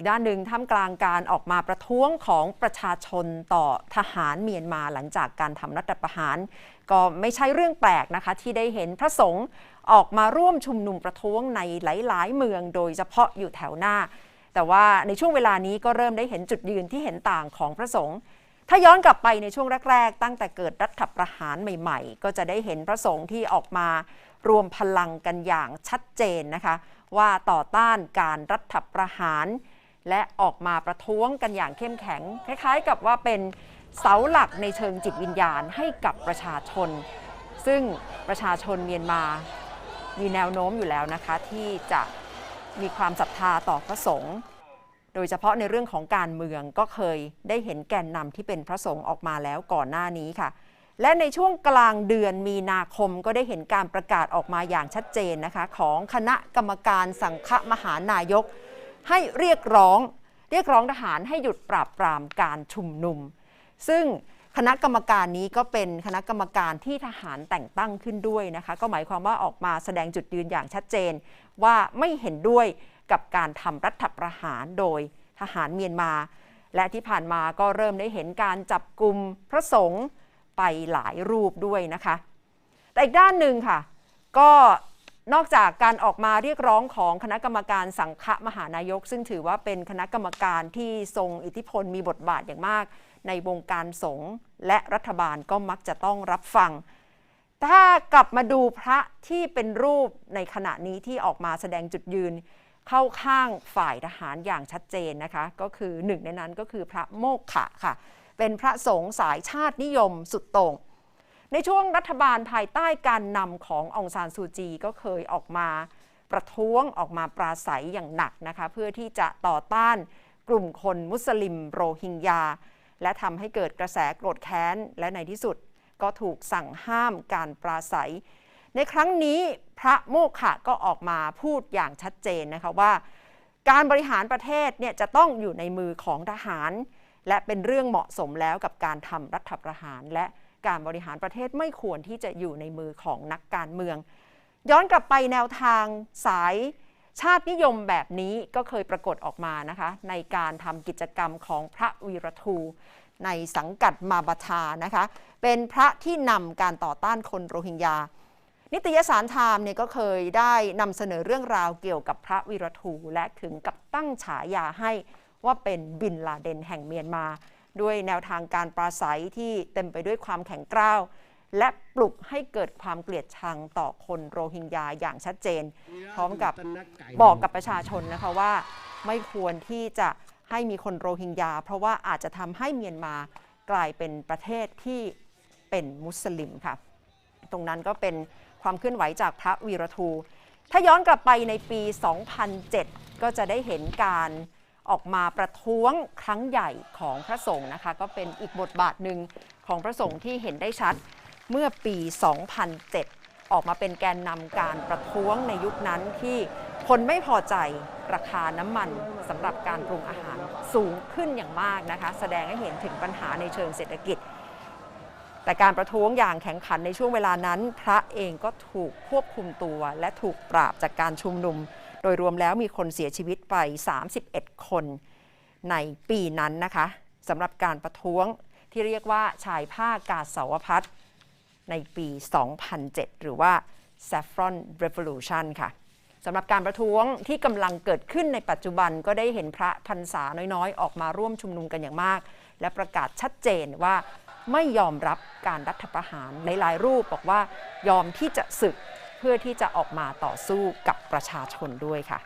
อีกด้านหนึ่งท่ามกลางการออกมาประท้วงของประชาชนต่อทหารเมียนมาหลังจากการทำรัฐประหาร ก็ไม่ใช่เรื่องแปลกนะคะ ที่ได้เห็นพระสงฆ์ออกมาร่วมชุมนุมประท้วงในหลาย ๆ เมืองโดยเฉพาะอยู่แถวหน้า แต่ว่าในช่วงเวลานี้ก็เริ่มได้เห็นจุดยืนที่เห็นต่างของพระสงฆ์ถ้าย้อนกลับไปในช่วงแรก ๆ ตั้งแต่เกิดรัฐประหารใหม่ ๆ ก็จะได้เห็นพระสงฆ์ที่ออกมารวมพลังกันอย่างชัดเจนนะคะว่าต่อต้านการรัฐประหาร และออกมาประท้วงกันอย่างเข้มแข็ง คล้ายๆ กับว่าเป็นเสาหลักในเชิงจิตวิญญาณให้กับประชาชน ซึ่งประชาชนเมียนมามีแนวโน้มอยู่แล้วนะคะ ที่จะมีความศรัทธาต่อพระสงฆ์โดยเฉพาะในเรื่องของการเมืองก็เคยได้เห็นแกนนำที่เป็นพระสงฆ์ออกมาแล้วก่อนหน้านี้ค่ะ และในช่วงกลางเดือนมีนาคมก็ได้เห็นการประกาศออกมาอย่างชัดเจนนะคะ ของคณะกรรมการสังฆมหานายก ให้เรียกร้อง เรียกร้องทหารให้หยุดปราบปรามการชุมนุม ซึ่งคณะกรรมการนี้ก็เป็นคณะกรรมการที่ทหารแต่งตั้งขึ้นด้วยนะคะ ก็หมายความว่าออกมาแสดงจุดยืนอย่างชัดเจน ว่าไม่เห็นด้วยกับการทำรัฐประหารโดยทหารเมียนมา และที่ผ่านมาก็เริ่มได้เห็นการจับกลุ่มพระสงฆ์ไปหลายรูปด้วยนะคะ แต่อีกด้านหนึ่งค่ะ ก็ นอกจากการออกมาเรียกร้องของคณะกรรมการสังฆมหานายก ซึ่งถือว่าเป็นคณะกรรมการที่ทรงอิทธิพลมีบทบาทอย่างมาก ในวงการสงฆ์และรัฐบาลก็มักจะต้องรับฟัง ถ้ากลับมาดูพระที่เป็นรูปในขณะนี้ที่ออกมาแสดงจุดยืน เข้าข้างฝ่ายทหารอย่างชัดเจนนะคะ ก็คือหนึ่งในนั้นก็คือพระโมกขะค่ะ เป็นพระสงฆ์สายชาตินิยมสุดโต่ง ในช่วงรัฐบาลภายใต้การนำขององซานซูจีก็เคยออกมาประท้วงออกมาปราศัยอย่างหนักนะคะเพื่อที่จะต่อต้านกลุ่มคนมุสลิมโรฮิงญา และทำให้เกิดกระแสโกรธแค้น และในที่สุดก็ถูกสั่งห้ามการปราศัย ในครั้งนี้พระโมฆะก็ออกมาพูดอย่างชัดเจนนะคะว่า การบริหารประเทศเนี่ยจะต้องอยู่ในมือของทหาร และเป็นเรื่องเหมาะสมแล้วกับการทำรัฐประหารและ การบริหารประเทศไม่ควรที่จะอยู่ในมือของนักการเมือง ย้อนกลับไปแนวทางสายชาตินิยมแบบนี้ก็เคยปรากฏออกมานะคะ ในการทำกิจกรรมของพระวีรทูในสังกัดมาบาทานะคะ เป็นพระที่นำการต่อต้านคนโรฮิงญา นิตยสารไทม์เนี่ยก็เคยได้นำเสนอเรื่องราวเกี่ยวกับพระวีรทูและถึงกับตั้งฉายาให้ว่าเป็นบินลาเดนแห่งเมียนมา ด้วยแนวทางการปราศัยที่เต็มไปด้วยความแข็งกร้าว และปลุกให้เกิดความเกลียดชังต่อคนโรฮิงญาอย่างชัดเจน พร้อมกับบอกกับประชาชนนะคะว่า ไม่ควรที่จะให้มีคนโรฮิงญา เพราะว่าอาจจะทำให้เมียนมากลายเป็นประเทศที่เป็นมุสลิมค่ะ ตรงนั้นก็เป็นความเคลื่อนไหวจากพระวีรทู ถ้าย้อนกลับไปในปี 2007 ก็จะได้เห็นการ ออกมาประท้วงครั้งใหญ่ของพระสงฆ์นะคะ ก็เป็นอีกบทบาทหนึ่งของพระสงฆ์ที่เห็นได้ชัดเมื่อปี 2007 ออกมาเป็นแกนนำการประท้วงในยุคนั้นที่คนไม่พอใจราคาน้ำมันสำหรับการปรุงอาหารสูงขึ้นอย่างมากนะคะ แสดงให้เห็นถึงปัญหาในเชิงเศรษฐกิจ แต่การประท้วงอย่างแข็งขันในช่วงเวลานั้น พระเองก็ถูกควบคุมตัว และถูกปราบจากการชุมนุม โดยรวมแล้วมีคนเสียชีวิตไป 31 คนในปีนั้นนะคะสำหรับการประท้วงที่เรียกว่าชายผ้ากาสาวพัดในปี 2007 หรือว่า Saffron Revolution ค่ะสำหรับการประท้วงที่กำลังเกิดขึ้นในปัจจุบันก็ได้เห็นพระพรรษาน้อยๆ ออกมาร่วมชุมนุมกันอย่างมาก และประกาศชัดเจนว่าไม่ยอมรับการรัฐประหารหลายๆรูปบอกว่ายอมที่จะศึก เพื่อที่จะออกมาต่อสู้กับประชาชนด้วยค่ะ